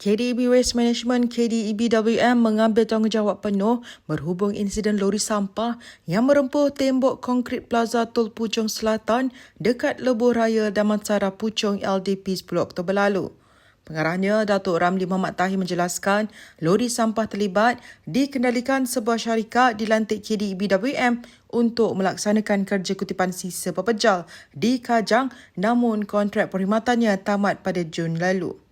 KDEB Waste Management KDEBWM mengambil tanggungjawab penuh berhubung insiden lori sampah yang merempuh tembok konkrit Plaza Tol Puchong Selatan dekat Lebuh Raya Damansara Puchong LDP 10 Oktober lalu. Pengarahnya, Datuk Ramli Muhammad Tahir menjelaskan lori sampah terlibat dikendalikan sebuah syarikat dilantik KDEBWM untuk melaksanakan kerja kutipan sisa pepejal di Kajang namun kontrak perkhidmatannya tamat pada Jun lalu.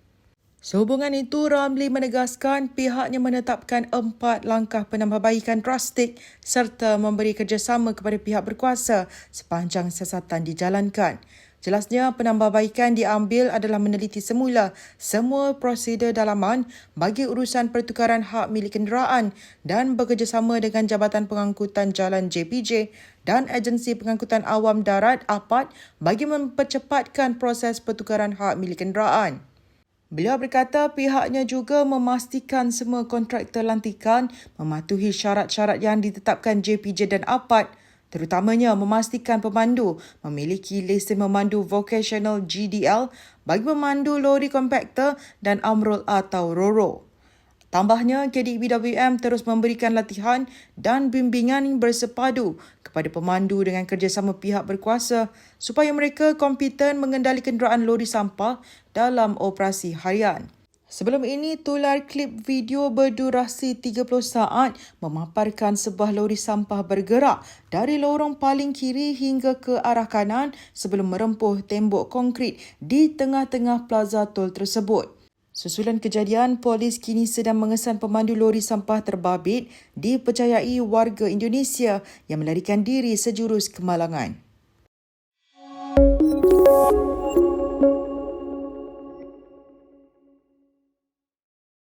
Sehubungan itu, Ramli menegaskan pihaknya menetapkan empat langkah penambahbaikan drastik serta memberi kerjasama kepada pihak berkuasa sepanjang siasatan dijalankan. Jelasnya, penambahbaikan diambil adalah meneliti semula semua prosedur dalaman bagi urusan pertukaran hak milik kenderaan dan bekerjasama dengan Jabatan Pengangkutan Jalan JPJ dan Agensi Pengangkutan Awam Darat APAD bagi mempercepatkan proses pertukaran hak milik kenderaan. Beliau berkata pihaknya juga memastikan semua kontraktor lantikan mematuhi syarat-syarat yang ditetapkan JPJ dan APAD terutamanya memastikan pemandu memiliki lesen memandu vocational GDL bagi memandu lori kompakter dan amrol atau RORO. Tambahnya, KDBWM terus memberikan latihan dan bimbingan bersepadu kepada pemandu dengan kerjasama pihak berkuasa supaya mereka kompeten mengendali kenderaan lori sampah dalam operasi harian. Sebelum ini, tular klip video berdurasi 30 saat memaparkan sebuah lori sampah bergerak dari lorong paling kiri hingga ke arah kanan sebelum merempuh tembok konkrit di tengah-tengah plaza tol tersebut. Susulan kejadian, polis kini sedang mengesan pemandu lori sampah terbabit dipercayai warga Indonesia yang melarikan diri sejurus kemalangan.